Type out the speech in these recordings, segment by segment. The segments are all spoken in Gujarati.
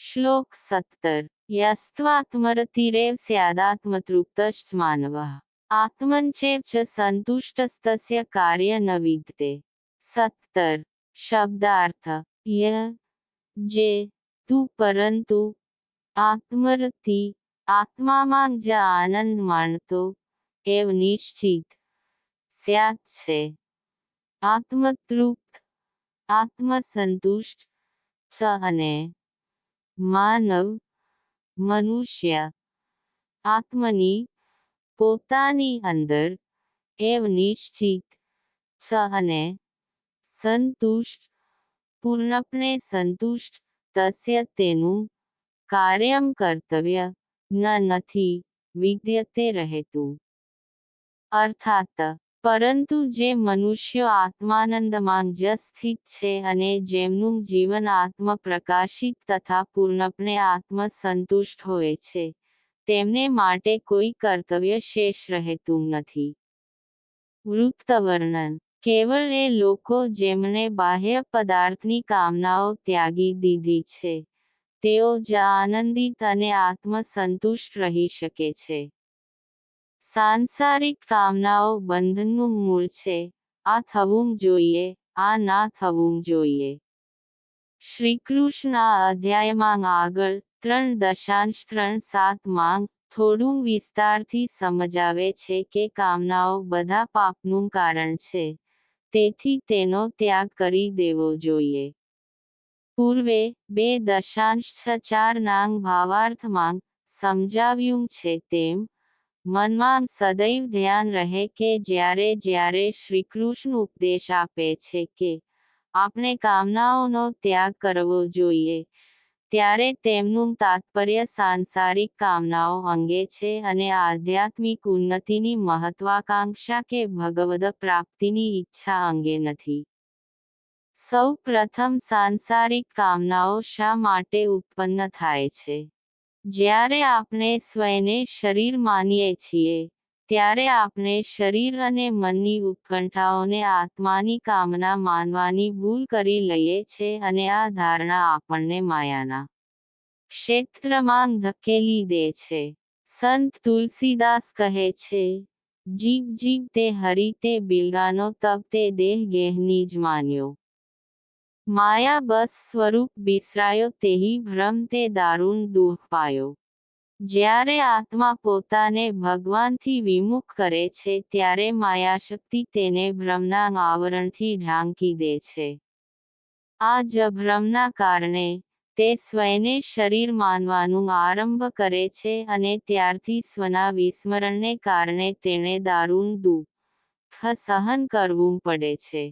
શ્લોક સત્તર યસ્ત્વાત્મરતિરેવ સ્યાદાત્મતૃપ્તશ્ચ માનવઃ આત્મનચેવ ચ સંતુષ્ટસ્તસ્ય કાર્ય ન વિદ્યતે સત્તર શબ્દાર્થ ય જે તું પરંતુ આત્મરતિ આત્મામાં જ આનંદ માણતો એવ નિશ્ચિત સ્યાત છે આત્મતૃપ્ત આત્મસંતુષ્ટ ચ અને માનવ, મનુષ્ય, આત્મની, પોતાની અંદર એવ નિશ્ચિત અને સંતુષ્ટ, પૂર્ણપણે સંતુષ્ટ, તસ્ય તેનું કાર્યમ કર્તવ્ય ન નથી, વિદ્યતે રહેતું. અર્થાત પરંતુ જે મનુષ્ય આત્માનંદમાં જ સ્થિત છે અને જેમનું જીવન આત્મ પ્રકાશિત તથા પૂર્ણપણે આત્મ સંતુષ્ટ હોય છે, તેમને માટે કોઈ કર્તવ્ય શેષ રહેતું નથી. વૃત્તવર્ણન. કેવળ એ લોકો જેમણે બાહ્ય પદાર્થની કામનાઓ ત્યાગી દીધી છે, તેઓ જ આનંદિત અને આત્મ સંતુષ્ટ રહી શકે છે. સાંસારિક કામનાઓ બંધનનું મૂળ છે. આ થવું જોઈએ, આ ના થવું જોઈએ. શ્રીકૃષ્ણ આ અધ્યાયમાં આગળ ત્રણ દશાંશ ત્રણ સાત માંગ થોડું વિસ્તારથી સમજાવે છે કે કામનાઓ બધા પાપનું કારણ છે. તેથી તેનો ત્યાગ કરી દેવો જોઈએ. પૂર્વે બે દશાંશ ચાર નાંગ ભાવાર્થમાં સમજાવ્યું છે તેમ મનમાં સદૈવ ધ્યાન રહે કે જ્યારે જ્યારે શ્રીકૃષ્ણ ઉપદેશ આપે છે કે આપણે કામનાઓનો ત્યાગ કરવો જોઈએ, ત્યારે તેમનું તાત્પર્ય સાંસારિક કામનાઓ અંગે છે અને આધ્યાત્મિક ઉન્નતિની મહત્વાકાંક્ષા કે ભગવદ પ્રાપ્તિની ઈચ્છા અંગે નથી. સૌ પ્રથમ સાંસારિક કામનાઓ શા માટે ઉત્પન્ન થાય છે? જ્યારે આપણે સ્વયંને શરીર માનીએ છીએ, ત્યારે આપણે શરીર અને મનની ઉત્કંઠાઓને આત્માની કામના માનવાની ભૂલ કરી લઈએ છે અને આ ધારણા આપણને માયાના ક્ષેત્રમાં ધકેલી દે છે. સંત તુલસીદાસ કહે છે જીવ જીવ તે હરી તે બિલગાનો તપ તે દેહ ગેહની જ માન્યો. માયા બસ સ્વરૂપ બિસરાયો તેહી ભ્રમ તે દારૂણ દુઃખ પાયો. જ્યારે આત્મા પોતાને ભગવાનથી વિમુખ કરે છે, ત્યારે માયાશક્તિ તેને ભ્રમના આવરણથી ઢાંકી દે છે. આ જ ભ્રમના કારણે તે સ્વયને શરીર માનવાનું આરંભ કરે છે અને ત્યારથી સ્વના વિસ્મરણને કારણે તેણે દારૂણ દુઃખ સહન કરવું પડે છે.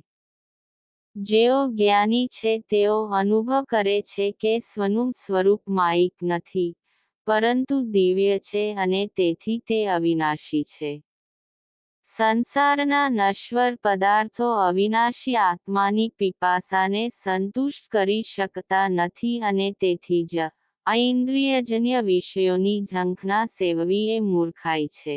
જેઓ જ્ઞાની છે, તેઓ અનુભવ કરે છે કે સ્વનું સ્વરૂપ માયિક નથી, પરંતુ દિવ્ય છે અને તેથી તે અવિનાશી છે. સંસારના નશ્વર પદાર્થો અવિનાશી આત્માની પીપાસાને સંતુષ્ટ કરી શકતા નથી અને તેથી જ અઇન્દ્રિયજન્ય વિષયોની ઝંખના સેવવી એ મૂર્ખાઈ છે.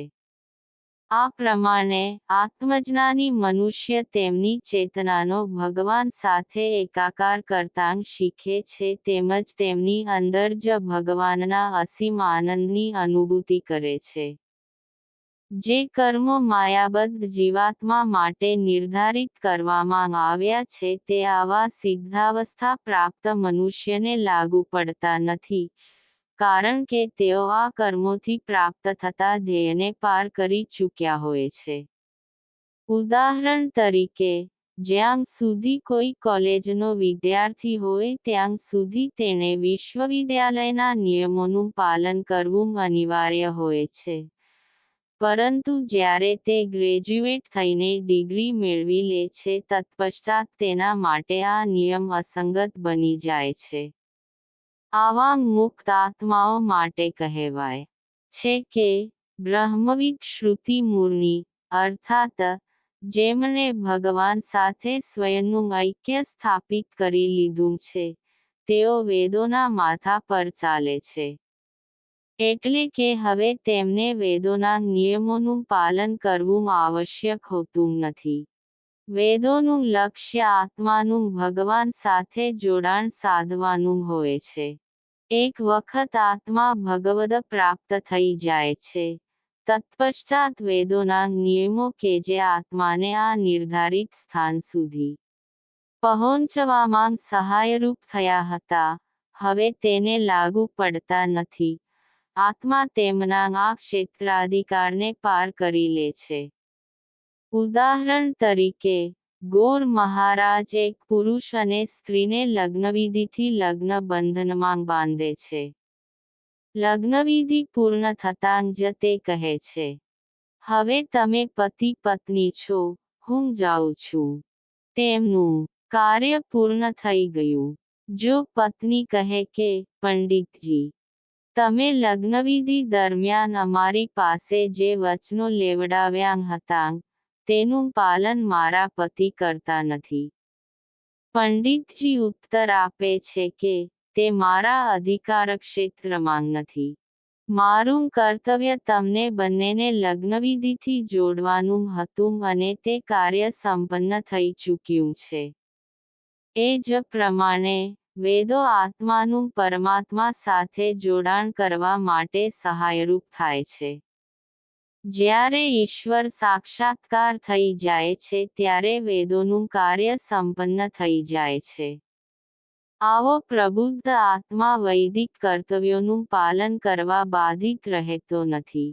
આ પ્રમાણે આત્મજ્ઞાની મનુષ્ય તેમની ચેતનાનો ભગવાન સાથે એકાકાર કરતાં શીખે છે તેમજ તેમની અંદર જ ભગવાનના અસીમ આનંદની અનુભૂતિ કરે છે. જે કર્મો માયાબદ્ધ જીવાત્મા માટે નિર્ધારિત કરવામાં આવ્યા છે તે આવા સિદ્ધાવસ્થા પ્રાપ્ત મનુષ્યને લાગુ પડતા નથી. કારણ કે તેઓ આ કર્મોથી પ્રાપ્ત થતા ધ્યેયને પાર કરી ચૂક્યા હોય છે. ઉદાહરણ તરીકે, જ્યાં સુધી કોઈ કોલેજનો વિદ્યાર્થી હોય ત્યાં સુધી તેણે વિશ્વવિદ્યાલયના નિયમોનું પાલન કરવું અનિવાર્ય હોય છે. પરંતુ જ્યારે તે ગ્રેજ્યુએટ થઈને ડિગ્રી મેળવી લે છે, તત્પશ્ચાત તેના માટે આ નિયમ અસંગત બની જાય છે. આવા મુક્ત આત્માઓ માટે કહેવાય છે કે બ્રહ્મવિદ શ્રુતિ મૂળની અર્થાત, જેમણે ભગવાન સાથે સ્વયંનું ઐક્ય સ્થાપિત કરી લીધું છે, તેઓ વેદોના માથા પર ચાલે છે. એટલે કે હવે તેમને વેદોના નિયમોનું પાલન કરવું આવશ્યક હોતું નથી. વેદોનું લક્ષ્ય આત્માનું ભગવાન સાથે જોડાણ સાધવાનું હોય છે. એક વખત આત્મા ભગવદ પ્રાપ્ત થઈ જાય છે. તત્પશ્ચાત વેદોના નિયમો કે જે આત્માને આ નિર્ધારિત સ્થાન સુધી પહોંચવામાં સહાયરૂપ થયા હતા, હવે તેને લાગુ પડતા નથી. આત્મા તેમના આ ક્ષેત્રાધિકારને પાર કરી લે છે. ઉદાહરણ તરીકે, ગોર મહારાજ એક પુરુષ અને સ્ત્રીને લગ્નવિધિથી લગ્ન બંધનમાં બાંધે છે. લગ્નવિધિ પૂર્ણ થતાં જ તે કહે છે, હવે તમે પતિ પત્ની છો, હું જાઉં છું. તેમનું કાર્ય પૂર્ણ થઈ ગયું. જો પત્ની કહે કે, પંડિતજી, તમે લગ્નવિધિ દરમિયાન અમારી પાસે જે વચનો લેવડાવ્યા હતા તેનું પાલન મારા પતિ કરતા નથી. પંડિતજી ઉત્તર આપે છે કે, તે મારા અધિકારક્ષેત્રમાં નથી. મારું કર્તવ્ય તમને બંનેને લગ્નવિધિથી જોડવાનું હતું અને તે કાર્ય સંપન્ન થઈ ચૂક્યું છે. એ જ પ્રમાણે, વેદો આત્માનું પરમાત્મા સાથે જોડાણ કરવા માટે સહાયરૂપ થાય છે. જ્યારે ઈશ્વર સાક્ષાત્કાર થઈ જાય છે, ત્યારે વેદોનું કાર્ય સંપન્ન થઈ જાય છે. આવો પ્રબુદ્ધ આત્મા વૈદિક કર્તવ્યોનું પાલન કરવા બાધિત રહેતો નથી.